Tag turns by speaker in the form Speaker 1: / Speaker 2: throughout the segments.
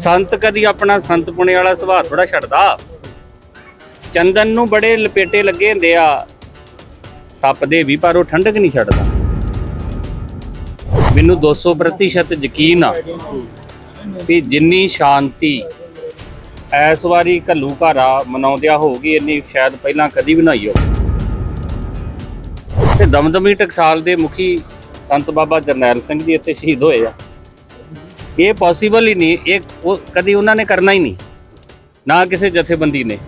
Speaker 1: ਸੰਤ ਕਦੀ ਆਪਣਾ ਸੰਤ ਪੁਣੇ ਵਾਲਾ ਸੁਭਾਅ ਥੋੜਾ ਛੱਡਦਾ। ਚੰਦਨ ਨੂੰ ਬੜੇ ਲਪੇਟੇ ਲੱਗੇ ਹੁੰਦੇ ਆ। ਸੱਪ ਦੇ ਵੀ, ਪਰ ਉਹ ਠੰਡਕ ਨਹੀਂ ਛੱਡਦਾ। ਮੈਨੂੰ 200% ਯਕੀਨ ਆ ਕਿ ਜਿੰਨੀ ਸ਼ਾਂਤੀ ਐਸ ਵਾਰੀ ਘੱਲੂ ਘਾਰਾ ਮਨਾਉਂਦਿਆ ਹੋਊਗੀ, ਇੰਨੀ ਸ਼ਾਇਦ ਪਹਿਲਾਂ ਕਦੀ ਵੀ ਨਾ ਹੋਈ ਹੋਵੇ। ਤੇ ਦਮਦਮੀ ਟਕਸਾਲ ਦੇ ਮੁਖੀ ਸੰਤ ਬਾਬਾ ਜਰਨੈਲ ਸਿੰਘ ਜੀ ਇੱਥੇ ਸ਼ਹੀਦ ਹੋਏ ਆ। ਇਹ ਪੋਸੀਬਲ ਹੀ ਨਹੀਂ, ਇਹ ਕਦੀ ਉਹਨਾਂ ਨੇ ਕਰਨਾ ਹੀ ਨਹੀਂ। ਨਾ ਕਿਸੇ ਜਥੇਬੰਦੀ ਨੇ।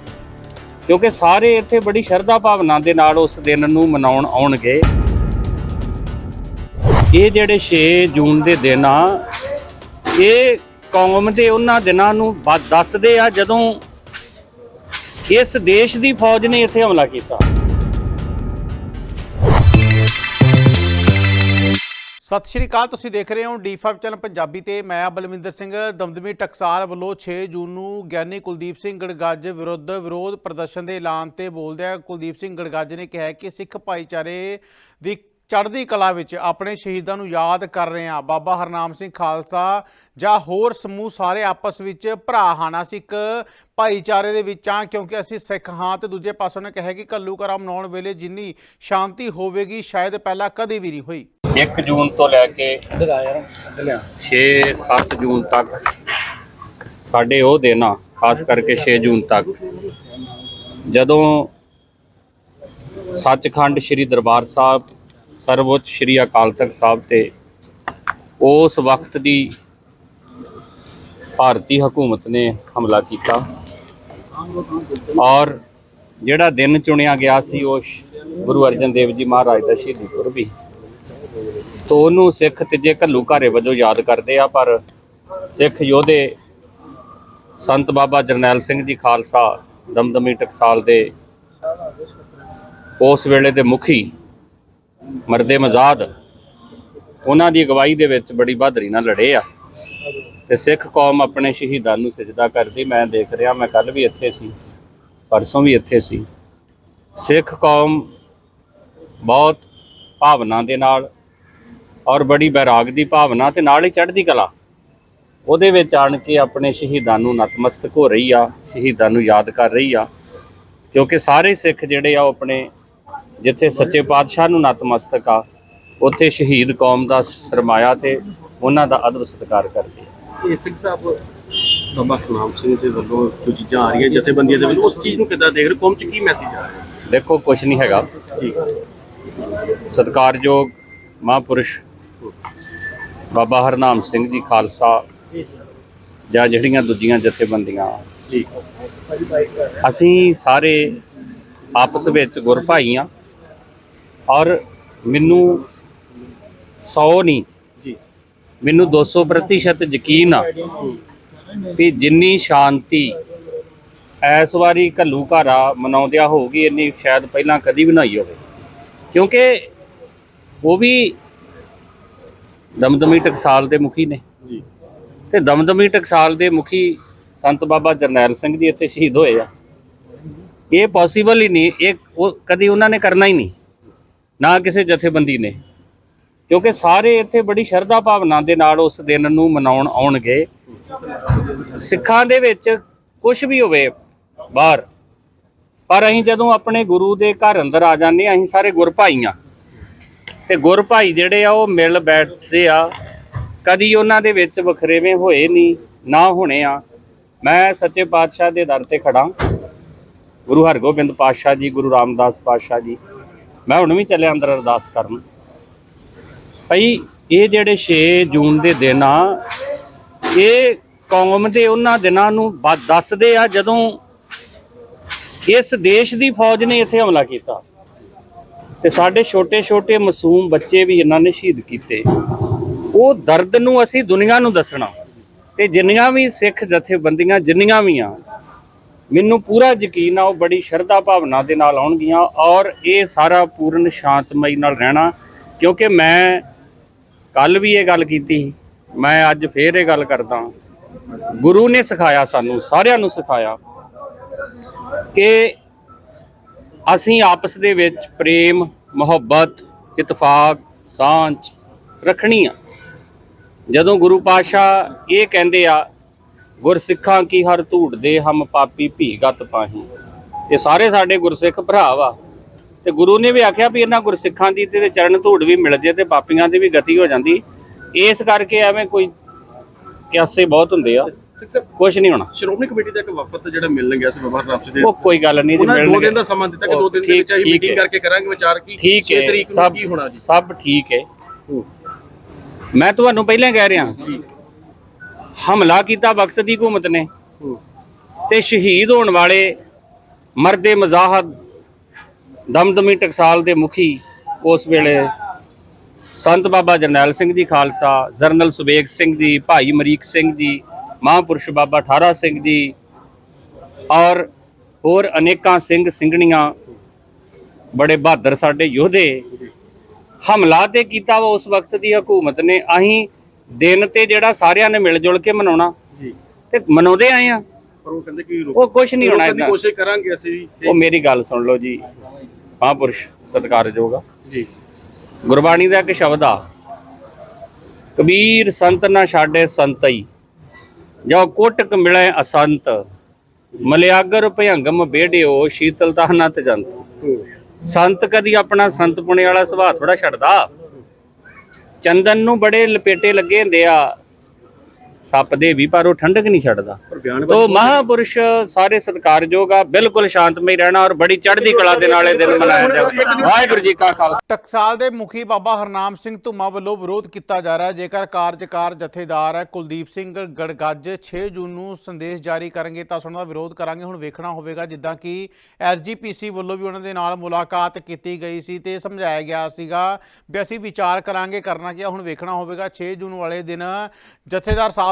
Speaker 1: ਕਿਉਂਕਿ ਸਾਰੇ ਇੱਥੇ ਬੜੀ ਸ਼ਰਧਾ ਭਾਵਨਾ ਦੇ ਨਾਲ ਉਸ ਦਿਨ ਨੂੰ ਮਨਾਉਣ ਆਉਣਗੇ। ਇਹ ਜਿਹੜੇ 6 ਜੂਨ ਦੇ ਦਿਨ ਆ, ਇਹ ਕੌਮ ਦੇ ਉਹਨਾਂ ਦਿਨਾਂ ਨੂੰ ਦੱਸਦੇ ਆ ਜਦੋਂ ਇਸ ਦੇਸ਼ ਦੀ ਫੌਜ ਨੇ ਇੱਥੇ ਹਮਲਾ ਕੀਤਾ।
Speaker 2: ਸਤਿ ਸ਼੍ਰੀ ਅਕਾਲ, ਤੁਸੀਂ ਦੇਖ ਰਹੇ ਹੋ ਡੀ5 ਚੈਨਲ ਪੰਜਾਬੀ ਤੇ ਮੈਂ ਬਲਵਿੰਦਰ ਸਿੰਘ। ਦਮਦਮੀ ਟਕਸਾਲ ਵੱਲੋਂ 6 ਜੂਨ ਨੂੰ ਗਿਆਨੀ ਕੁਲਦੀਪ ਸਿੰਘ ਗੜਗੱਜ ਵਿਰੁੱਧ ਵਿਰੋਧ ਪ੍ਰਦਰਸ਼ਨ ਦੇ ਐਲਾਨ ਤੇ ਬੋਲਦਿਆਂ ਕੁਲਦੀਪ ਸਿੰਘ ਗੜਗੱਜ ਨੇ ਕਿਹਾ ਕਿ ਸਿੱਖ ਭਾਈਚਾਰੇ ਦੀ ਚੜ੍ਹਦੀ ਕਲਾ ਵਿੱਚ ਆਪਣੇ ਸ਼ਹੀਦਾਂ ਨੂੰ ਯਾਦ ਕਰ ਰਹੇ ਹਾਂ। ਬਾਬਾ ਹਰਨਾਮ ਸਿੰਘ ਖਾਲਸਾ ਜਾਂ ਹੋਰ ਸਮੂਹ ਸਾਰੇ ਆਪਸ ਵਿੱਚ ਭਰਾ ਹਨ ਅਸੀਂ ਇੱਕ ਭਾਈਚਾਰੇ ਦੇ ਵਿੱਚ ਹਾਂ ਕਿਉਂਕਿ ਅਸੀਂ ਸਿੱਖ ਹਾਂ ਤੇ ਦੂਜੇ ਪਾਸੋਂ ਨੇ ਕਿਹਾ ਕਿ ਕੱਲੂ ਕਰਾ ਮਨਾਉਣ ਵੇਲੇ ਜਿੰਨੀ ਸ਼ਾਂਤੀ ਹੋਵੇਗੀ ਸ਼ਾਇਦ ਪਹਿਲਾਂ ਕਦੇ ਵੀ ਨਹੀਂ ਹੋਈ।
Speaker 1: 1 ਜੂਨ ਤੋਂ ਲੈ ਕੇ 6-7 ਜੂਨ ਤੱਕ ਸਾਡੇ ਉਹ ਦਿਨ ਆ ਖਾਸ ਕਰਕੇ 6 ਜੂਨ ਤੱਕ। ਜਦੋਂ ਸੱਚਖੰਡ ਸ੍ਰੀ ਦਰਬਾਰ ਸਾਹਿਬ ਸਰਵਉੱਚ ਸ੍ਰੀ ਅਕਾਲ ਤਖਤ ਸਾਹਿਬ ਤੇ ਉਸ ਵਕਤ ਦੀ ਭਾਰਤੀ ਹਕੂਮਤ ਨੇ ਹਮਲਾ ਕੀਤਾ। ਔਰ ਜਿਹੜਾ ਦਿਨ ਚੁਣਿਆ ਗਿਆ ਸੀ, ਉਹ ਗੁਰੂ ਅਰਜਨ ਦੇਵ ਜੀ ਮਹਾਰਾਜ ਦਾ ਸ਼ਹੀਦੀ ਪੁਰਬ ਸੀ ਉਹਨੂੰ ਸਿੱਖ ਤੀਜੇ ਘੱਲੂ ਘਾਰੇ ਵਜੋਂ ਯਾਦ ਕਰਦੇ ਆ, ਪਰ ਸਿੱਖ ਯੋਧੇ ਸੰਤ ਬਾਬਾ ਜਰਨੈਲ ਸਿੰਘ ਜੀ ਖਾਲਸਾ ਦਮਦਮੀ ਟਕਸਾਲ ਦੇ ਉਸ ਵੇਲੇ ਦੇ ਮੁਖੀ ਮਰਦੇ ਮਜ਼ਾਦ, ਉਹਨਾਂ ਦੀ ਅਗਵਾਈ ਦੇ ਵਿੱਚ ਬੜੀ ਬਹਾਦਰੀ ਨਾਲ ਲੜੇ ਆ। ਤੇ ਸਿੱਖ ਕੌਮ ਆਪਣੇ ਸ਼ਹੀਦਾਂ ਨੂੰ ਸਜਦਾ ਕਰਦੀ। ਮੈਂ ਦੇਖ ਰਿਹਾ, ਮੈਂ ਕੱਲ ਵੀ ਇੱਥੇ ਸੀ, ਪਰਸੋਂ ਵੀ ਇੱਥੇ ਸੀ। ਸਿੱਖ ਕੌਮ ਬਹੁਤ ਭਾਵਨਾ ਦੇ ਨਾਲ ਔਰ ਬੜੀ ਬੈਰਾਗ ਦੀ ਭਾਵਨਾ ਤੇ ਨਾਲ ਹੀ ਚੜ੍ਹਦੀ ਕਲਾ। ਉਹਦੇ ਵਿੱਚ ਆਣ ਕੇ ਆਪਣੇ ਸ਼ਹੀਦਾਂ ਨੂੰ ਨਤਮਸਤਕ ਹੋ ਰਹੀ ਆ, ਸ਼ਹੀਦਾਂ ਨੂੰ ਯਾਦ ਕਰ ਰਹੀ ਆ। ਕਿਉਂਕਿ ਸਾਰੇ ਸਿੱਖ ਜਿਹੜੇ ਆ, ਉਹ ਆਪਣੇ ਜਿੱਥੇ ਸੱਚੇ ਪਾਤਸ਼ਾਹ ਨੂੰ ਨਤਮਸਤਕ ਆ ਉੱਥੇ ਸ਼ਹੀਦ ਕੌਮ ਦਾ ਸਰਮਾਇਆ ਤੇ ਉਹਨਾਂ ਦਾ ਅਦਬ ਸਤਿਕਾਰ ਕਰਦੇ ਆ
Speaker 3: ਇਹ ਸਿੰਘ ਸਾਹਿਬ ਬਾਬਾ ਖਨਾਮ ਸਿੰਘ ਦੇ ਵੱਲੋਂ ਜੋ ਚੀਜ਼ਾਂ ਆ ਰਹੀਆਂ ਜਥੇਬੰਦੀਆਂ ਦੇ ਵੱਲੋਂ ਉਸ ਚੀਜ਼ ਨੂੰ ਕਿੱਦਾਂ ਦੇਖ ਰਹੇ ਕੌਮ ਚ ਕੀ ਮੈਸੇਜ ਆ ਰਿਹਾ?
Speaker 1: ਦੇਖੋ ਕੁਝ ਨਹੀਂ ਹੈਗਾ।
Speaker 3: ਠੀਕ
Speaker 1: ਸਤਿਕਾਰਯੋਗ ਮਹਾਂਪੁਰਸ਼ ਬਾਬਾ ਹਰਨਾਮ ਸਿੰਘ ਜੀ ਖਾਲਸਾ ਜਾਂ ਜਿਹੜੀਆਂ ਦੂਜੀਆਂ ਜਥੇਬੰਦੀਆਂ। ਅਸੀਂ ਸਾਰੇ ਆਪਸ ਵਿੱਚ ਗੁਰ ਭਾਈ ਆ। ਔਰ ਮੈਨੂੰ 100 ਨਹੀਂ
Speaker 3: ਜੀ।
Speaker 1: ਮੈਨੂੰ 200% ਯਕੀਨ ਆ ਕਿ ਜਿੰਨੀ ਸ਼ਾਂਤੀ ਐਸ ਵਾਰੀ ਘੱਲੂ ਘਾਰਾ ਮਨਾਉਂਦਿਆ ਹੋਊਗੀ ਇੰਨੀ ਸ਼ਾਇਦ ਪਹਿਲਾਂ ਕਦੀ ਵੀ ਨਾ ਹੋਈ ਹੋਵੇ। ਕਿਉਂਕਿ ਉਹ ਵੀ ਦਮਦਮੀ ਟਕਸਾਲ ਦੇ ਮੁਖੀ ਨੇ।
Speaker 3: ਜੀ।
Speaker 1: ਤੇ ਦਮਦਮੀ ਟਕਸਾਲ ਦੇ ਮੁਖੀ ਸੰਤ ਬਾਬਾ ਜਰਨੈਲ ਸਿੰਘ ਜੀ ਇੱਥੇ ਸ਼ਹੀਦ ਹੋਏ ਆ। ਇਹ ਪੋਸੀਬਲ ਹੀ ਨਹੀਂ ਇਹ ਕਦੀ ਉਹਨਾਂ ਨੇ ਕਰਨਾ ਹੀ ਨਹੀਂ। ਨਾ ਕਿਸੇ ਜਥੇਬੰਦੀ ਨੇ। ਕਿਉਂਕਿ ਸਾਰੇ ਇੱਥੇ ਬੜੀ ਸ਼ਰਧਾ ਭਾਵਨਾ ਦੇ ਨਾਲ ਉਸ ਦਿਨ ਨੂੰ ਮਨਾਉਣ ਆਉਣਗੇ। ਸਿੱਖਾਂ ਦੇ ਵਿੱਚ ਕੁਝ ਵੀ ਹੋਵੇ ਬਾਹਰ, ਪਰ ਅਸੀਂ ਜਦੋਂ ਆਪਣੇ ਗੁਰੂ ਦੇ ਘਰ ਅੰਦਰ ਆ ਜਾਂਦੇ ਅਸੀਂ ਸਾਰੇ ਗੁਰ ਭਾਈ ਆ ਤੇ ਗੁਰ ਜਿਹੜੇ ਆ, ਉਹ ਮਿਲ ਬੈਠਦੇ ਆ। ਕਦੀ ਉਹਨਾਂ ਦੇ ਵਿੱਚ ਵਖਰੇਵੇਂ ਹੋਏ ਨਹੀਂ, ਨਾ ਹੋਣੇ ਆ। ਮੈਂ ਸੱਚੇ ਪਾਤਸ਼ਾਹ ਦੇ ਦਰ ਤੇ ਖੜਾ ਗੁਰੂ ਹਰਗੋਬਿੰਦ ਪਾਤਸ਼ਾਹ ਜੀ, ਗੁਰੂ ਰਾਮਦਾਸ ਪਾਤਸ਼ਾਹ ਜੀ। ਮੈਂ ਹੁਣ ਵੀ ਚੱਲਿਆ ਅੰਦਰ ਅਰਦਾਸ ਕਰਨ। ਭਈ ਇਹ ਜਿਹੜੇ 6 ਜੂਨ ਦੇ ਦਿਨ ਆ, ਇਹ ਕੌਮ ਦੇ ਉਹਨਾਂ ਦਿਨਾਂ ਨੂੰ ਦੱਸਦੇ ਆ ਜਦੋਂ ਇਸ ਦੇਸ਼ ਦੀ ਫੌਜ ਨੇ ਇੱਥੇ ਹਮਲਾ ਕੀਤਾ। ਤੇ ਸਾਡੇ ਛੋਟੇ-ਛੋਟੇ ਮਾਸੂਮ ਬੱਚੇ ਵੀ ਇਹਨਾਂ ਨੇ ਸ਼ਹੀਦ ਕੀਤੇ। ਉਹ ਦਰਦ ਨੂੰ ਅਸੀਂ ਦੁਨੀਆ ਨੂੰ ਦੱਸਣਾ। ਤੇ ਜਿੰਨੀਆਂ ਵੀ ਸਿੱਖ ਜਥੇਬੰਦੀਆਂ, ਜਿੰਨੀਆਂ ਵੀ ਆ ਮੈਨੂੰ ਪੂਰਾ ਯਕੀਨ ਆ, ਉਹ ਬੜੀ ਸ਼ਰਧਾ ਭਾਵਨਾ ਦੇ ਨਾਲ ਆਉਣਗੀਆਂ ਔਰ ਇਹ ਸਾਰਾ ਪੂਰਨ ਸ਼ਾਂਤਮਈ ਨਾਲ ਰਹਿਣਾ, ਕਿਉਂਕਿ ਮੈਂ ਕੱਲ ਵੀ ਇਹ ਗੱਲ ਕੀਤੀ, ਮੈਂ ਅੱਜ ਫੇਰ ਇਹ ਗੱਲ ਕਰਦਾ ਗੁਰੂ ਨੇ ਸਿਖਾਇਆ ਸਾਨੂੰ, ਸਾਰਿਆਂ ਨੂੰ ਸਿਖਾਇਆ ਕਿ ਅਸੀਂ ਆਪਸ ਦੇ ਵਿੱਚ ਪ੍ਰੇਮ, ਮੁਹੱਬਤ, ਇਤਫਾਕ, ਸਾਂਝ ਰੱਖਣੀ ਆ। ਜਦੋਂ ਗੁਰੂ ਪਾਸ਼ਾ ਇਹ ਕਹਿੰਦੇ ਆ ਗੁਰਸਿੱਖਾਂ ਕੀ ਹਰ ਧੂੜ ਦੇ ਹਮ ਪਾਪੀ ਭੀਗਤ ਪਾਹੀ। ਇਹ ਸਾਰੇ ਸਾਡੇ ਗੁਰਸਿੱਖ ਭਰਾ ਵਾ। ਤੇ ਗੁਰੂ ਨੇ ਵੀ ਆਖਿਆ ਵੀ ਇਹਨਾਂ ਗੁਰਸਿੱਖਾਂ ਦੀ ਤੇ ਚਰਨ ਧੂੜ ਵੀ ਮਿਲ ਜੇ ਤੇ ਪਾਪੀਆਂ ਦੀ ਵੀ ਗਤੀ ਹੋ ਜਾਂਦੀ। ਇਸ ਕਰਕੇ ਐਵੇਂ ਕੋਈ ਕਿਆਸੇ ਬਹੁਤ ਹੁੰਦੇ ਆ। ਕੁਝ ਨਹੀਂ ਹੋਣਾ।
Speaker 3: ਸ਼੍ਰੋਮਣੀ ਕਮੇਟੀ ਦਾ ਇੱਕ ਵਫਦ ਜਿਹੜਾ ਮਿਲਣ ਗਿਆ ਸੀ ਬਾਬਾ ਹਰਨਾਮ ਸਿੰਘ
Speaker 1: ਉਹ ਕੋਈ ਗੱਲ ਨਹੀਂ
Speaker 3: ਦੋ। ਦਿਨ ਦਾ ਸਮਾਂ ਦਿੱਤਾ ਕਿ ਦੋ ਦਿਨ ਦੇ ਵਿੱਚ ਅਸੀਂ ਮੀਟਿੰਗ। ਕਰਕੇ ਕਰਾਂਗੇ ਵਿਚਾਰ ਕੀ
Speaker 1: ਠੀਕ ਹੈ।
Speaker 3: ਤਰੀਕ ਨੂੰ
Speaker 1: ਸਭ
Speaker 3: ਕੀ ਹੋਣਾ ਜੀ।
Speaker 1: ਸਭ ਠੀਕ ਹੈ। ਮੈਂ ਤੁਹਾਨੂੰ ਪਹਿਲਾਂ ਕਹਿ ਰਿਹਾ
Speaker 3: ਜੀ।
Speaker 1: ਹਮਲਾ ਕੀਤਾ ਵਕਤ ਦੀ ਹਕੂਮਤ ਨੇ। ਤੇ ਸ਼ਹੀਦ ਹੋਣ ਵਾਲੇ ਮਰਦੇ ਮਜ਼ਾਹਦ ਦਮਦਮੀ ਟਕਸਾਲ ਦੇ ਮੁਖੀ ਉਸ ਵੇਲੇ ਸੰਤ ਬਾਬਾ ਜਰਨੈਲ ਸਿੰਘ ਜੀ ਖਾਲਸਾ ਜਰਨਲ ਸੁਬੇਗ ਸਿੰਘ ਜੀ ਭਾਈ ਮਰੀਕ ਸਿੰਘ ਜੀ ਮਹਾਂਪੁਰਸ਼ ਬਾਬਾ ਠਾਰਾ ਸਿੰਘ ਜੀ ਔਰ ਹੋਰ ਅਨੇਕਾਂ ਸਿੰਘ ਸਿੰਘਣੀਆਂ ਬੜੇ ਬਹਾਦਰ ਸਾਡੇ ਯੋਧੇ ਹਮਲਾ ਤੇ ਕੀਤਾ ਵਾ ਉਸ ਵਕਤ ਦੀ ਹਕੂਮਤ ਨੇ ਅਸੀਂ ਦਿਨ ਤੇ ਜਿਹੜਾ ਸਾਰਿਆਂ ਨੇ ਮਿਲ ਜੁਲ ਕੇ ਮਨਾਉਣਾ।
Speaker 3: ਜੀ।
Speaker 1: ਤੇ ਮਨਾਉਂਦੇ ਆਏ ਆ।
Speaker 3: ਪਰ ਉਹ ਕਹਿੰਦੇ ਕਿ
Speaker 1: ਉਹ ਕੁਝ ਨਹੀਂ ਹੋਣਾ
Speaker 3: ਰੋਕਣ ਦੀ
Speaker 1: ਇਦਾਂ
Speaker 3: ਕੋਸ਼ਿਸ਼ ਕਰਾਂਗੇ ਅਸੀਂ
Speaker 1: ਉਹ ਮੇਰੀ ਗੱਲ ਸੁਣ ਲਓ ਜੀ। ਮਹਾਂਪੁਰਸ਼ ਸਤਿਕਾਰਯੋਗ ਆ।
Speaker 3: ਜੀ।
Speaker 1: ਗੁਰਬਾਣੀ ਦਾ ਇੱਕ ਸ਼ਬਦ ਆ। ਕਬੀਰ ਸੰਤ ਨਾ ਛਾੜੇ ਸੰਤਈ। ਜੋ ਕੋਟਕ ਮਿਲੇ ਅਸੰਤ। ਮਲਿਆਗਰ ਭਯੰਗਮ ਬੇੜਿਓ ਸ਼ੀਤਲਤਾ ਨਾ ਤਜੰਤ। ਸੰਤ ਕਦੀ ਆਪਣਾ ਸੰਤ ਪੁਣੇ ਵਾਲਾ ਸੁਭਾਅ ਥੋੜਾ ਛੱਡਦਾ। ਚੰਦਨ ਨੂੰ ਬੜੇ ਲਪੇਟੇ ਲੱਗੇ ਹੁੰਦੇ ਆ। ਸੱਪ ਦੇ ਵੀ ਪਰ ਉਹ ਠੰਡਕ ਨਹੀਂ ਛੱਡਦਾ। ਤੋ ਮਹਾਪੁਰਸ਼ ਸਾਰੇ ਸਤਿਕਾਰਯੋਗ ਆ ਬਿਲਕੁਲ ਸ਼ਾਂਤਮਈ ਰਹਿਣਾ ਔਰ ਬੜੀ ਚੜ੍ਹਦੀ ਕਲਾ ਦੇ ਨਾਲ ਇਹ ਦਿਨ ਮਨਾਇਆ ਜਾਊਗਾ ਵਾਹਿਗੁਰੂ ਜੀ ਕਾ ਖਾਲਸਾ।
Speaker 2: ਟਕਸਾਲ ਦੇ ਮੁਖੀ ਬਾਬਾ ਹਰਨਾਮ ਸਿੰਘ ਧੁੰਮਾ ਵੱਲੋਂ ਵਿਰੋਧ ਕੀਤਾ ਜਾ ਰਿਹਾ ਜੇਕਰ ਕਾਰਜਕਾਰ ਜਥੇਦਾਰ ਹੈ ਕੁਲਦੀਪ ਸਿੰਘ ਗੜਗੱਜ 6 ਜੂਨ ਨੂੰ ਸੰਦੇਸ਼ ਜਾਰੀ ਕਰਨਗੇ ਤਾਂ ਉਹਨਾਂ ਦਾ ਵਿਰੋਧ ਕਰਾਂਗੇ। ਹੁਣ ਵੇਖਣਾ ਹੋਵੇਗਾ ਜਿੱਦਾਂ ਕਿ ਐਸਜੀਪੀਸੀ ਵੱਲੋਂ ਵੀ ਉਹਨਾਂ ਦੇ ਨਾਲ ਮੁਲਾਕਾਤ ਕੀਤੀ ਗਈ ਸੀ ਤੇ ਸਮਝਾਇਆ ਗਿਆ ਸੀਗਾ ਵੀ ਅਸੀਂ ਵਿਚਾਰ ਕਰਾਂਗੇ ਕਰਨਾ ਕੀ ਹੁਣ ਵੇਖਣਾ ਹੋਵੇਗਾ। 6 ਜੂਨ ਵਾਲੇ ਦਿਨ ਜਥੇਦਾਰ ਸਾਹਿਬ